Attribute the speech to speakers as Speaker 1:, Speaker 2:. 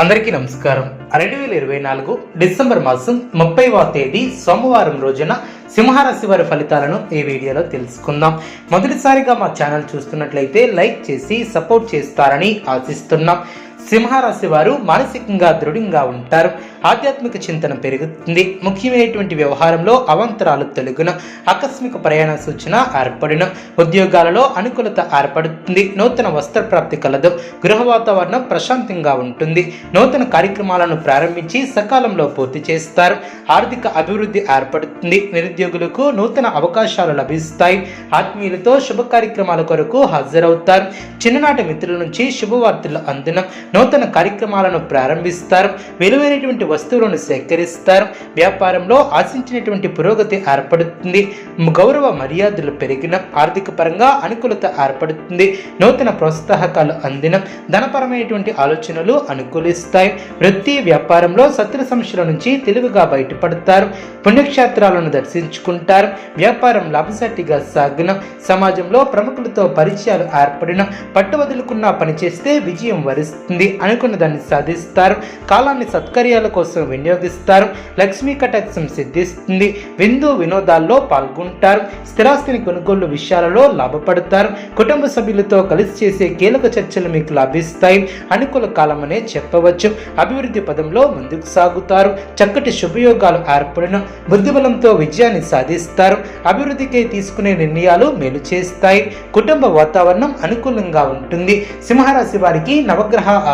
Speaker 1: అందరికీ నమస్కారం. రెండు వేల ఇరవై నాలుగు డిసెంబర్ మాసం ముప్పైవ తేదీ సోమవారం రోజున సింహరాశి వారి ఫలితాలను ఈ వీడియోలో తెలుసుకుందాం. మొదటిసారిగా మా ఛానల్ చూస్తున్నట్లయితే లైక్ చేసి సపోర్ట్ చేస్తారని ఆశిస్తున్నాం. సింహరాశి వారు మానసికంగా దృఢంగా ఉంటారు. ఆధ్యాత్మిక చింతన పెరుగుతుంది. ముఖ్యమైనటువంటి వ్యవహారంలో అవంతరాలు తొలగున. ఆకస్మిక ప్రయాణ సూచన ఏర్పడిన. ఉద్యోగాలలో అనుకూలత ఏర్పడుతుంది. నూతన వస్త్ర ప్రాప్తి కలదు. గృహ వాతావరణం ప్రశాంతంగా ఉంటుంది. నూతన కార్యక్రమాలను ప్రారంభించి సకాలంలో పూర్తి చేస్తారు. ఆర్థిక అభివృద్ధి ఏర్పడుతుంది. నిరుద్యోగులకు నూతన అవకాశాలు లభిస్తాయి. ఆత్మీయులతో శుభ కార్యక్రమాల కొరకు హాజరవుతారు. చిన్ననాటి మిత్రుల నుంచి శుభవార్తలు అందిన. నూతన కార్యక్రమాలను ప్రారంభిస్తారు విలువైనటువంటి వస్తువులను సేకరిస్తారు వ్యాపారంలో ఆశించినటువంటి పురోగతి ఏర్పడుతుంది గౌరవ మర్యాదలు పెరిగిన ఆర్థిక పరంగా అనుకూలత ఏర్పడుతుంది నూతన ప్రోత్సాహకాలు అందిన ధనపరమైనటువంటి ఆలోచనలు అనుకూలిస్తాయి. వృత్తి వ్యాపారంలో శత్రు సమస్యల నుంచి తెలివిగా బయటపడతారు పుణ్యక్షేత్రాలను దర్శించుకుంటారు వ్యాపారం లాభసాటిగా సాగిన సమాజంలో ప్రముఖులతో పరిచయాలు ఏర్పడిన పట్టు వదులుకున్న పనిచేస్తే విజయం వరిస్తుంది. అనుకున్న దాన్ని సాధిస్తారు. కాలాన్ని సత్కర్యాల కోసం వినియోగిస్తారు. లక్ష్మీ కటాక్షం సిద్ధిస్తుంది. విందు వినోదాల్లో పాల్గొంటారు. స్థిరాస్తిని కొనుగోలు విషయాలలో లాభపడతారు. కుటుంబ సభ్యులతో కలిసి చేసే కీలక చర్చలు మీకు లాభిస్తాయి. అనుకూల కాలమనే చెప్పవచ్చు. అభివృద్ధి పదంలో ముందుకు సాగుతారు. చక్కటి శుభయోగాలు ఏర్పడిన. బుద్ధిబలంతో విజయాన్ని సాధిస్తారు. అభివృద్ధికి తీసుకునే నిర్ణయాలు మేలు చేస్తాయి. కుటుంబ వాతావరణం అనుకూలంగా ఉంటుంది. సింహరాశి వారికి నవగ్రహ